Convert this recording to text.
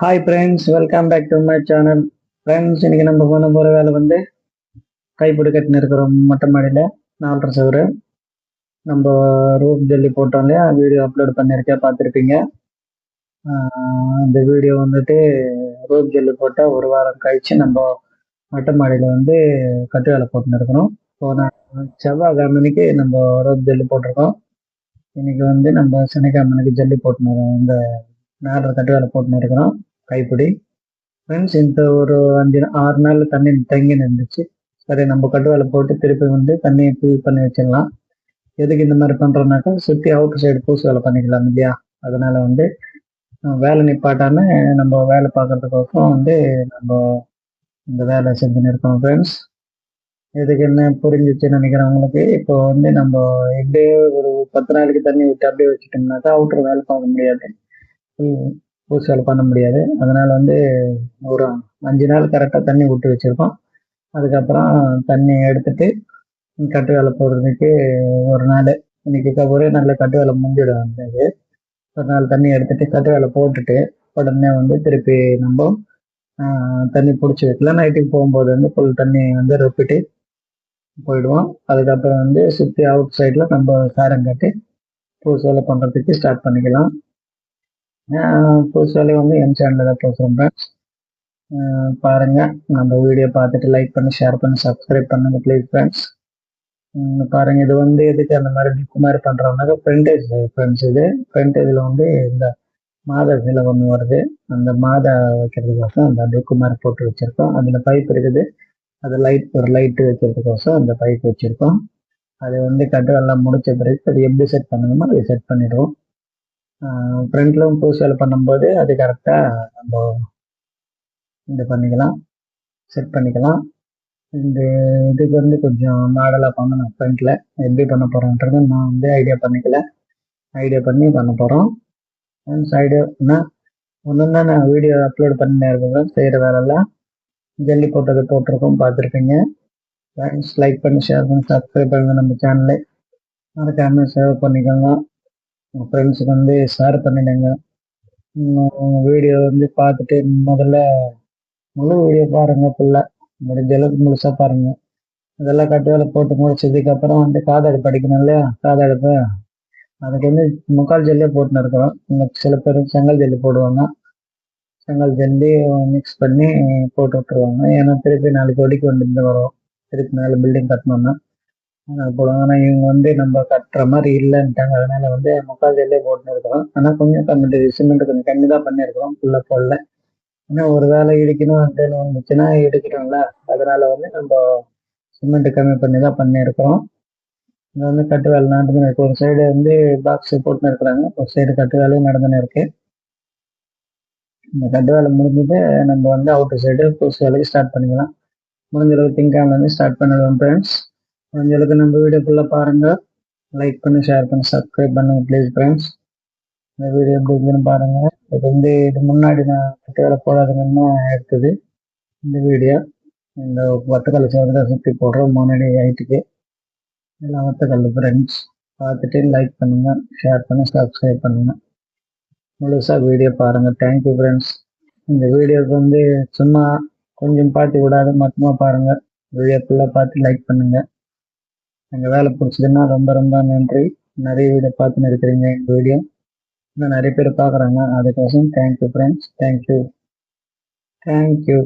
Hi friends welcome back to my channel friends இன்னைக்கு நம்ம போன போகிற வேலை வந்து கைப்பிடி கட்டின இருக்கிறோம் மொட்டை மாடியில் நாலரை சவரு நம்ம ரூப் ஜல்லி போட்டோம் இல்லையா? வீடியோ அப்லோட் பண்ணியிருக்கேன் பார்த்துருப்பீங்க. இந்த வீடியோ வந்துட்டு ரூப் ஜல்லி போட்டால் ஒரு வாரம் கழித்து நம்ம மொட்டை மாடியில் வந்து கட்டு வேலை போட்டுன்னு இருக்கிறோம். போன செவ்வாய்க்கிழமைக்கு நம்ம ரோப் ஜல்லி போட்டிருக்கோம். இன்னைக்கு வந்து நம்ம சனிக்கிழமைக்கு ஜல்லி போட்டுன்னு இந்த நாலரை கட்டு வேலை போட்டுன்னு இருக்கிறோம். கைப்பிடி ஃப்ரெண்ட்ஸ் இந்த ஒரு அஞ்சு ஆறு நாள் தண்ணி தங்கி நின்றுச்சு சரி நம்ம கட்டு வேலை போட்டு திருப்பி வந்து தண்ணியை ஃபில் பண்ணி வச்சிடலாம் எதுக்கு இந்த மாதிரி பண்ணுறோம்னாக்கா சுற்றி அவுட் சைடு பூசு வேலை பண்ணிக்கலாம் இல்லையா அதனால வந்து வேலை நிப்பாட்டாம நம்ம வேலை பார்க்கறதுக்கோசம் வந்து நம்ம இந்த வேலை செஞ்சுன்னு இருக்கோம் ஃப்ரெண்ட்ஸ் இதுக்கு என்ன புரிஞ்சிச்சுன்னு நினைக்கிறவங்களுக்கு இப்போ வந்து நம்ம எப்படியே ஒரு பத்து நாளைக்கு தண்ணி விட்டு அப்படியே வச்சுட்டோம்னாக்கா அவுட்டர் வேலை பார்க்க முடியாது பூசு பண்ண முடியாது. அதனால் வந்து ஒரு அஞ்சு நாள் கரெக்டாக தண்ணி விட்டு வச்சுருக்கோம். அதுக்கப்புறம் தண்ணி எடுத்துட்டு கட்டு வேலை போடுறதுக்கு ஒரு நாள். இன்னைக்கு ஒரே நாளில் கட்டு வேலை முடிஞ்சிடும் வந்தது ஒரு நாள் தண்ணி எடுத்துட்டு கட்டு வேலை போட்டுட்டு உடனே வந்து திருப்பி நம்ம தண்ணி பிடிச்சி வைக்கலாம். நைட்டுக்கு போகும்போது வந்து ஃபுல் தண்ணி வந்து ரொப்பிட்டு போயிடுவோம். அதுக்கப்புறம் வந்து சுற்றி அவுட் சைடில் நம்ம காரம் கட்டி பூசு பண்ணுறதுக்கு ஸ்டார்ட் பண்ணிக்கலாம். புதுசாலே வந்து என் சேனலில் தான் பேசுகிறேன் ஃப்ரெண்ட்ஸ் பாருங்க. நம்ம வீடியோ பார்த்துட்டு லைக் பண்ணி ஷேர் பண்ணி சப்ஸ்கிரைப் பண்ணுங்க ப்ளீஸ் ஃப்ரெண்ட்ஸ் பாருங்க இது வந்து எதுக்கு அந்த மாதிரி டிக்கு மாதிரி பண்ணுறோம்னாக்கா ஃப்ரெண்டேஜ் ஃப்ரெண்ட்ஸ் இது. ஃப்ரெண்டேஜில் வந்து இந்த மாத சில ஒன்று வருது. அந்த மாத வைக்கிறதுக்கோசம் அந்த டிக்கு மாதிரி போட்டு வச்சுருக்கோம். அதில் பைப் இருக்குது. அது லைட் ஒரு லைட்டு வைக்கிறதுக்கோசம் அந்த பைப் வச்சுருக்கோம். அது வந்து கட்டு எல்லாம் முடிச்ச பிறகு அது எப்படி செட் பண்ணணுமோ அதை செட் பண்ணிடுவோம். ஃப்ரண்ட்லும் பூசு வேலை பண்ணும்போது அது கரெக்டாக நம்ம இது பண்ணிக்கலாம் செட் பண்ணிக்கலாம். இந்த இதுக்கு வந்து கொஞ்சம் மாடலாக பண்ணணும் ஃப்ரண்ட்டில் எப்படி பண்ண போகிறோன்றது நான் வந்து ஐடியா பண்ணிக்கல. ஐடியா பண்ணி பண்ண போகிறோம் ஐடியானா ஒன்று நான் வீடியோ அப்லோட் பண்ணி இருக்கிறேன் செய்கிற வேலைலாம் ஜல்லி போட்டது போட்டிருக்கோம் பார்த்துருப்பீங்க. ஃப்ரெண்ட்ஸ் லைக் பண்ணி ஷேர் பண்ணி சப்ஸ்கிரைப் பண்ணுங்கள் நம்ம சேனலை மறக்காமல் சேவ் பண்ணிக்கோங்க. ஃப்ரெண்ட்ஸுக்கு வந்து ஷேர் பண்ணிடுங்க. வீடியோ வந்து பார்த்துட்டு முதல்ல முழு வீடியோ பாருங்கள் ஃபுல்லாக முடிஞ்ச அளவுக்கு முழுசாக பாருங்கள் இதெல்லாம் கட்டு வேலை போட்டு முடிச்சதுக்கப்புறம் வந்து காதாடு படிக்கணும் இல்லையா? காதாடுப்பு. அதுக்கு வந்து முக்கால் ஜெல்லே போட்டுன்னு இருக்கிறோம் சில பேர் செங்கல் ஜெல்லு போடுவாங்க. செங்கல் ஜெல்லி மிக்ஸ் பண்ணி போட்டு விட்டுருவாங்க. ஏன்னா திருப்பி நாளைக்கு கோடிக்கு வந்து வரும். திருப்பி நாலு பில்டிங் கட்டணும்னா. போடுவாங்க ஆனால் இவங்க வந்து நம்ம கட்டுற மாதிரி இல்லைன்ட்டாங்க. அதனால வந்து முக்கால் ஜல்லே போட்டுன்னு இருக்கிறோம். ஆனால் கொஞ்சம் கம்மி சிமெண்ட் கொஞ்சம் கம்மி தான் பண்ணியிருக்கிறோம். ஃபுல்லாக போடல. ஏன்னா ஒரு வேலை இடிக்கணும் அப்படின்னு வந்துச்சுன்னா இடிக்கிறோம்ல அதனால வந்து நம்ம சிமெண்ட் கம்மி பண்ணி தான் பண்ணியிருக்கிறோம். இங்கே வந்து கட்டு வேலை நடந்துன்னு இருக்கு. ஒரு சைடு வந்து பாக்ஸ் போட்டுன்னு இருக்கிறாங்க. ஒரு சைடு கட்டு வேலையும் நடந்துன்னு இருக்கு. இந்த கட்டு வேலை முடிஞ்சது நம்ம வந்து அவுட்டர் சைடு பூசு வேலைக்கு ஸ்டார்ட் பண்ணிக்கலாம். முடிஞ்ச அளவுக்கு வந்து ஸ்டார்ட் பண்ணிடுவோம் ஃப்ரெண்ட்ஸ் முடிஞ்ச நம்ம வீடியோ ஃபுல்லாக பாருங்கள் லைக் பண்ணி ஷேர் பண்ணி சப்ஸ்கிரைப் பண்ணுங்கள் ப்ளீஸ் ஃப்ரெண்ட்ஸ் இந்த வீடியோ எப்படி இருக்குன்னு பாருங்கள் இது வந்து இது முன்னாடி நான் பத்து வேலை போடாதுங்கன்னு எடுத்தது இந்த வீடியோ இந்த வத்தக்கல் சேர்ந்து சுற்றி போடுறோம் முன்னாடி ஹைட்டுக்கு எல்லாம் வத்தக்கல் ஃப்ரெண்ட்ஸ் பார்த்துட்டு லைக் பண்ணுங்கள் ஷேர் பண்ணி சப்ஸ்கிரைப் பண்ணுங்கள் முழுசாக வீடியோ பாருங்கள் தேங்க்யூ ஃப்ரெண்ட்ஸ் இந்த வீடியோக்கு வந்து சும்மா கொஞ்சம் பார்த்து விடாது மொத்தமாக பாருங்கள் வீடியோ ஃபுல்லாக பார்த்து லைக் பண்ணுங்கள் எங்கள் வேலை பிடிச்சதுன்னா ரொம்ப ரொம்ப நன்றி. நிறைய வீடியோ பார்த்துன்னு இருக்கிறீங்க எங்கள் வீடியோ. இன்னும் நிறைய பேர் பார்க்குறாங்க. அதுக்கோசம் thank you friends thank you thank you